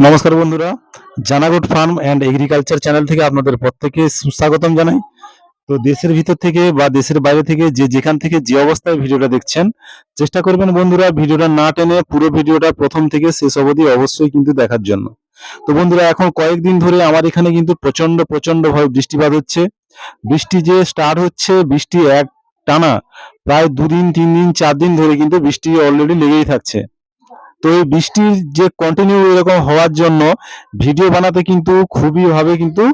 নমস্কার বন্ধুরা, জানাগোট ফার্ম অ্যান্ড এগ্রিকালচার চ্যানেল থেকে আপনাদের প্রত্যেকে সুস্বাগতম জানাই। তো দেশের ভিতর থেকে বা দেশের বাইরে থেকে যে যেখান থেকে যে অবস্থায় ভিডিওটা দেখছেন, চেষ্টা করবেন বন্ধুরা ভিডিওটা না টেনে পুরো ভিডিওটা প্রথম থেকে শেষ অবধি অবশ্যই কিন্তু দেখার জন্য। তো বন্ধুরা, এখন কয়েকদিন ধরে আমার এখানে কিন্তু প্রচণ্ড প্রচণ্ড ভাবে বৃষ্টিপাত হচ্ছে। বৃষ্টি যে স্টার্ট হচ্ছে, বৃষ্টি এক টানা, প্রায় দুদিন তিন দিন চার দিন ধরে কিন্তু বৃষ্টি অলরেডি লেগেই থাকছে। তো এই বৃষ্টির যে কন্টিনিউ এরকম হওয়ার জন্য ভিডিও বানাতে কিন্তু খুবই ভাবে কিন্তু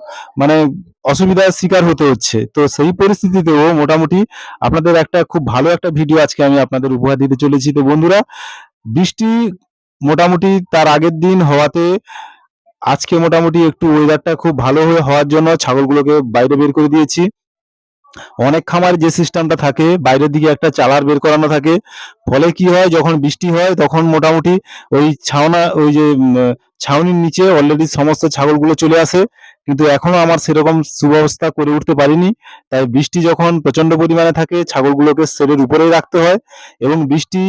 মানে অসুবিধার শিকার হতে হচ্ছে। তো সেই পরিস্থিতিতেও মোটামুটি আপনাদের একটা খুব ভালো একটা ভিডিও আজকে আমি আপনাদের উপহার দিতে চলেছি। তো বন্ধুরা, বৃষ্টি মোটামুটি তার আগের দিন হওয়াতে আজকে মোটামুটি একটু ওয়েদারটা খুব ভালো হয়ে হওয়ার জন্য ছাগলগুলোকে বাইরে বের করে দিয়েছি। অনেক খামার যে সিস্টেমটা থাকে, বাইরের দিকে একটা চালার বের করানো থাকে, ফলে কি হয়, যখন বৃষ্টি হয়, তখন মোটামুটি ওই ছাওনা, ওই যে ছাউনির নিচে অলরেডি সমস্ত ছাগলগুলো চলে আসে। কিন্তু এখনও আমার সেরকম সুব্যবস্থা করে উঠতে পারিনি। তাই বৃষ্টি যখন প্রচণ্ড পরিমাণে থাকে, ছাগলগুলোকে শেডের উপরেই রাখতে হয় এবং বৃষ্টি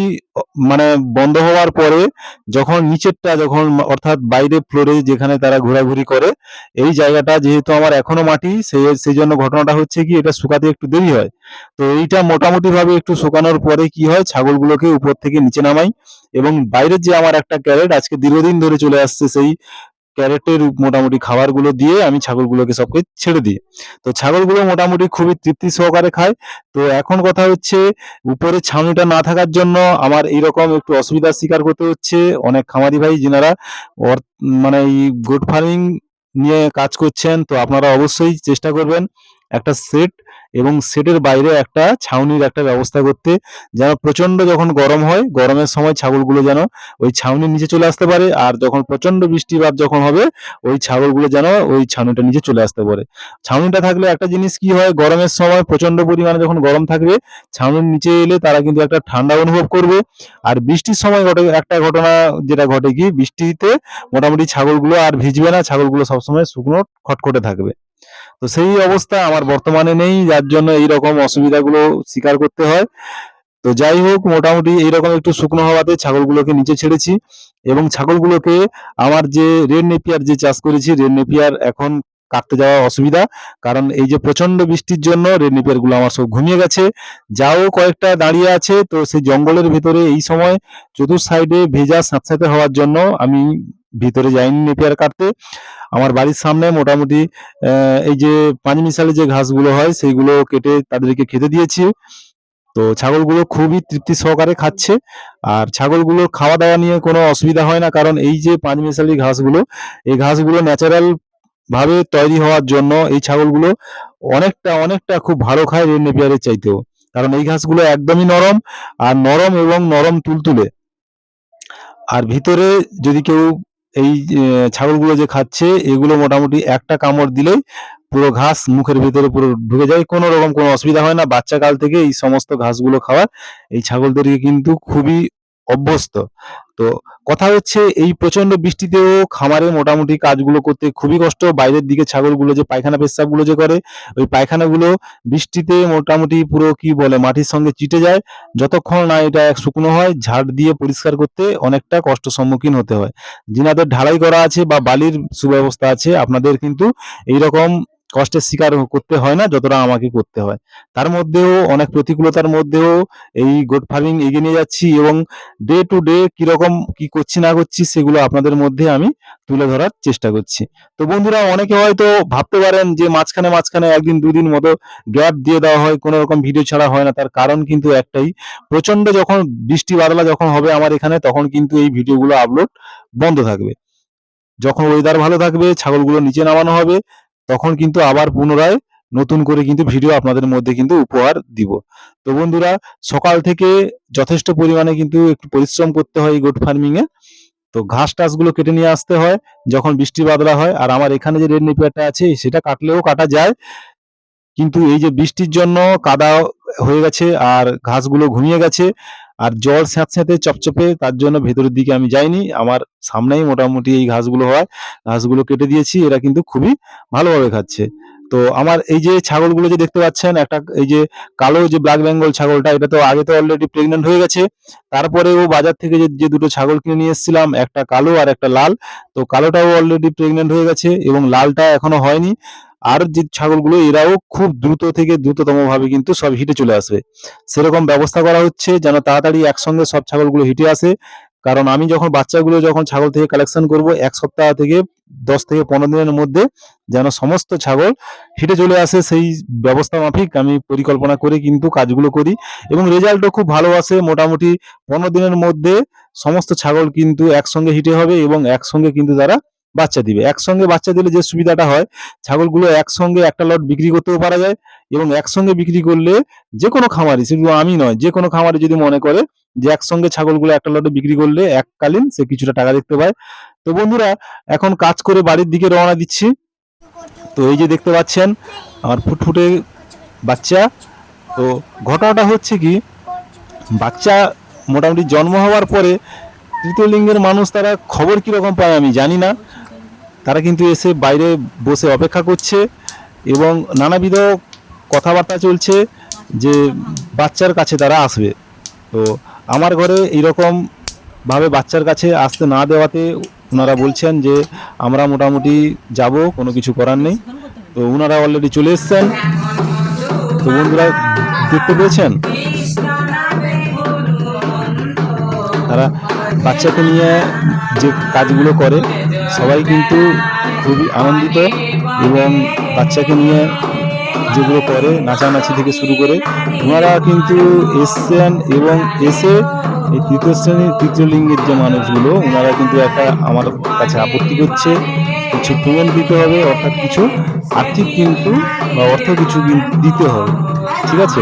মানে বন্ধ হওয়ার পরে যখন নিচেরটা যখন অর্থাৎ বাইরে ফ্লোরে যেখানে তারা ঘোরাঘুরি করে, এই জায়গাটা যেহেতু আমার এখনও মাটি সেই সেই জন্য ঘটনাটা হচ্ছে কি, এটা শুকাতে একটু দেরি হয়। তো এইটা মোটামুটিভাবে একটু শুকানোর পরে কি হয়, ছাগলগুলোকে উপর থেকে নিচে নামাই। এবং বাইরের যে আমার একটা ক্যারেট, আজকে দীর্ঘদিন ধরে চলে আসছে সেই ক্যারেটের মোটামুটি খাবারগুলো দিয়ে আমি ছাগলগুলোকে সবকে ছেড়ে দিই। তো ছাগলগুলো মোটামুটি খুবই তৃপ্তি সহকারে খায়। তো এখন কথা হচ্ছে, উপরে ছাউনিটা না থাকার জন্য আমার এইরকম একটু অসুবিধার শিকার করতে হচ্ছে। অনেক খামারি ভাই যিনারা মানে এই গোট ফার্মিং নিয়ে কাজ করছেন, তো আপনারা অবশ্যই চেষ্টা করবেন একটা সেট এবং সেটের বাইরে একটা ছাউনির একটা ব্যবস্থা করতে, যেন প্রচণ্ড যখন গরম হয়, গরমের সময় ছাগলগুলো যেন ওই ছাউনির নিচে চলে আসতে পারে আর যখন প্রচণ্ড বৃষ্টিপাত যখন হবে, ওই ছাগলগুলো যেন ওই ছাউনিটা নিচে চলে আসতে পারে। ছাউনিটা থাকলে একটা জিনিস কি হয়, গরমের সময় প্রচণ্ড পরিমাণে যখন গরম থাকবে, ছাউনির নিচে এলে তারা কিন্তু একটা ঠান্ডা অনুভব করবে। আর বৃষ্টির সময় ঘটে, একটা ঘটনা যেটা ঘটে কি, বৃষ্টিতে মোটামুটি ছাগলগুলো আর ভিজবে না, ছাগলগুলো সবসময় শুকনো, খটখটে থাকবে। তো সেই অবস্থা আমার বর্তমানে নেই, যার জন্য এই রকম অসুবিধাগুলো স্বীকার করতে হয়। তো যাই হোক, মোটামুটি এইরকম একটু শুকনো হওয়াতে ছাগলগুলোকে নিচে ছেড়েছি এবং ছাগলগুলোকে আমার যে রেড নেপিয়ার যে চাষ করেছি, রেড নেপিয়ার এখন কাটতে যাওয়া অসুবিধা। কারণ এই যে প্রচণ্ড বৃষ্টির জন্য রেড নেপিয়ারগুলো আমার সব ঘুমিয়ে গেছে। যাও কয়েকটা দাঁড়িয়ে আছে, তো সেই জঙ্গলের ভিতরে এই সময় চতুর সাইডে ভেজা স্যাঁতস্যাঁতে হওয়ার জন্য আমি ভিতরে যাইনি নেপিয়ার কাটতে। আমার বাড়ির সামনে মোটামুটি এই যে পাঁচ মিশালে যে ঘাসগুলো হয়, সেইগুলো কেটে তাদেরকে খেতে দিয়েছি। তো ছাগলগুলো খুবই তৃপ্তি সহকারে খাচ্ছে। আর ছাগলগুলো খাওয়া দাওয়া নিয়ে কোনো অসুবিধা হয় না, কারণ এই যে পাঁচ মিশালি ঘাসগুলো, এই ঘাসগুলো ন্যাচারাল ভাবে তৈরি হওয়ার জন্য এই ছাগলগুলো অনেকটা অনেকটা খুব ভালো খায় রেড নেপিয়ারের চাইতেও। কারণ এই ঘাসগুলো একদমই নরম, আর নরম এবং নরম তুলতুলে। আর ভিতরে যদি কেউ এই ছাগলগুলো যে খাচ্ছে, এগুলো মোটামুটি একটা কামড় দিলেই পুরো ঘাস মুখের ভিতরে পুরো ঢুকে যায়। কোনো রকম কোনো অসুবিধা হয় না। বাচ্চাকাল থেকে এই সমস্ত ঘাসগুলো খাওয়ার। এই ছাগলদেরকে কিন্তু খুবই অভ্যস্ত। তো কথা হচ্ছে এই প্রচণ্ড বৃষ্টিতেও খামারে মোটামুটি কাজগুলো করতে খুবই কষ্ট। বাইরের দিকে ছাগলগুলো যে পায়খানা পেশাবগুলো যে করে, ওই পায়খানাগুলো বৃষ্টিতে মোটামুটি পুরো কি বলে, মাটির সঙ্গে চিটে যায়। যতক্ষণ না এটা এক শুকনো হয়, ঝাড় দিয়ে পরিষ্কার করতে অনেকটা কষ্ট সম্মুখীন হতে হয়। যিনাদের ঢালাই করা আছে বা বালির সুব্যবস্থা আছে, আপনাদের কিন্তু এইরকম কষ্টের শিকার করতে হয় না, যতটা আমাকে করতে হয়। তার মধ্যেও, অনেক প্রতিকূলতার মধ্যেও এই গোট ফার্মিং এগিয়ে নিয়ে যাচ্ছি এবং ডে টু ডে কীরকম, কি করছি না করছি সেগুলো আপনাদের মধ্যে আমি তুলে ধরার চেষ্টা করছি। তো বন্ধুরা, অনেকে হয়তো ভাবতে পারেন যে মাঝখানে মাঝখানে একদিন দুদিন মতো গ্যাপ দিয়ে দেওয়া হয়, কোনো রকম ভিডিও ছাড়া হয় না। তার কারণ কিন্তু একটাই প্রচণ্ড যখন বৃষ্টি বাদলা যখন হবে আমার এখানে, তখন কিন্তু এই ভিডিওগুলো আপলোড বন্ধ থাকবে। যখন ওয়েদার ভালো থাকবে, ছাগলগুলো নিচে নামানো হবে তখন কিন্তু আবার পুনরায় নতুন করে কিন্তু ভিডিও আপনাদের মধ্যে কিন্তু উপহার দিব। তো বন্ধুরা, সকাল থেকে যথেষ্ট পরিমাণে কিন্তু একটু পরিশ্রম করতে হয় এই গোট ফার্মিং এ। তো ঘাস টাসগুলো কেটে নিয়ে আসতে হয়, যখন বৃষ্টি বাদলা হয়। আর আমার এখানে যে রেড নেপিয়ারটা আছে, সেটা কাটলেও কাটা যায়। কিন্তু এই যে বৃষ্টির জন্য কাদা হয়ে গেছে, আর ঘাসগুলো ঘুমিয়ে গেছে আর জল স্যাঁতস্যাঁতে চপচপে, তার জন্য ভেতরের দিকে আমি যাইনি। আমার সামনেই মোটামুটি এই ঘাসগুলো হয়। ঘাসগুলো কেটে দিয়েছি, এরা কিন্তু খুবই ভালোভাবে খাচ্ছে। তো আমার এই যে ছাগলগুলো যে দেখতে পাচ্ছেন, একটা এই যে কালো যে ব্ল্যাক বেঙ্গল ছাগলটা, এটা তো আগে তো অলরেডি প্রেগনেন্ট হয়ে গেছে। তারপরেও বাজার থেকে যে দুটো ছাগল কিনে নিয়ে এসেছিলাম, একটা কালো আর একটা লাল। তো কালোটাও অলরেডি প্রেগনেন্ট হয়ে গেছে এবং লালটা এখনও হয়নি। আর যে ছাগলগুলো, এরাও খুব দ্রুত থেকে দ্রুততম ভাবে কিন্তু সব হিটে চলে আসবে। সেরকম ব্যবস্থা করা হচ্ছে যেন তাড়াতাড়ি একসঙ্গে সব ছাগলগুলো হিটে আসে। কারণ আমি যখন বাচ্চাগুলো যখন ছাগল থেকে কালেকশন করব, এক সপ্তাহ থেকে দশ থেকে পনেরো দিনের মধ্যে যেন সমস্ত ছাগল হিটে চলে আসে, সেই ব্যবস্থা মাফিক আমি পরিকল্পনা করে কিন্তু কাজগুলো করি। এবং রেজাল্টও খুব ভালো আসে। মোটামুটি পনেরো দিনের মধ্যে সমস্ত ছাগল কিন্তু একসঙ্গে হিটে হবে এবং একসঙ্গে কিন্তু তারা বাচ্চা দিবে। একসঙ্গে বাচ্চা দিলে যে সুবিধাটা হয়, ছাগলগুলো একসঙ্গে একটা লট বিক্রি করতেও পারা যায় এবং একসঙ্গে বিক্রি করলে যে কোনো খামারি, শুধু আমি নয় যে কোনো খামারি যদি মনে করে যে একসঙ্গে ছাগলগুলো একটা লটে বিক্রি করলে এককালীন সে কিছুটা টাকা দেখতে পায়। তো বন্ধুরা, এখন কাজ করে বাড়ির দিকে রওনা দিচ্ছি। তো এই যে দেখতে পাচ্ছেন, আমার ফুটফুটে বাচ্চা। তো ঘটনাটা হচ্ছে কি, বাচ্চা মোটামুটি জন্ম হওয়ার পরে তৃতীয় লিঙ্গের মানুষ তারা খবর কীরকম পায় আমি জানি না। তারা কিন্তু এসে বাইরে বসে অপেক্ষা করছে এবং নানাবিধ কথাবার্তা চলছে যে বাচ্চার কাছে তারা আসবে। তো আমার ঘরে এইরকম ভাবে বাচ্চার কাছে আসতে না দেওয়াতে ওনারা বলছেন যে, আমরা মোটামুটি যাব, কোনো কিছু করার নেই। তো ওনারা অলরেডি চলে এসছেন। তো বন্ধুরা, দেখতে পেয়েছেন? তারা বাচ্চাকে নিয়ে যে কাজগুলো করে, সবাই কিন্তু খুবই আনন্দিত এবং বাচ্চাকে নিয়ে যেগুলো করে, নাচানাচি থেকে শুরু করে, ওনারা কিন্তু এসছেন এবং এসে এই তৃতীয় শ্রেণির তৃতীয় লিঙ্গের যে মানুষগুলো, ওনারা কিন্তু একটা আমার কাছে আপত্তি করছে, কিছু পেমেন্ট দিতে হবে, অর্থাৎ কিছু আর্থিক কিন্তু বা অর্থ কিছু দিতে হবে। ঠিক আছে?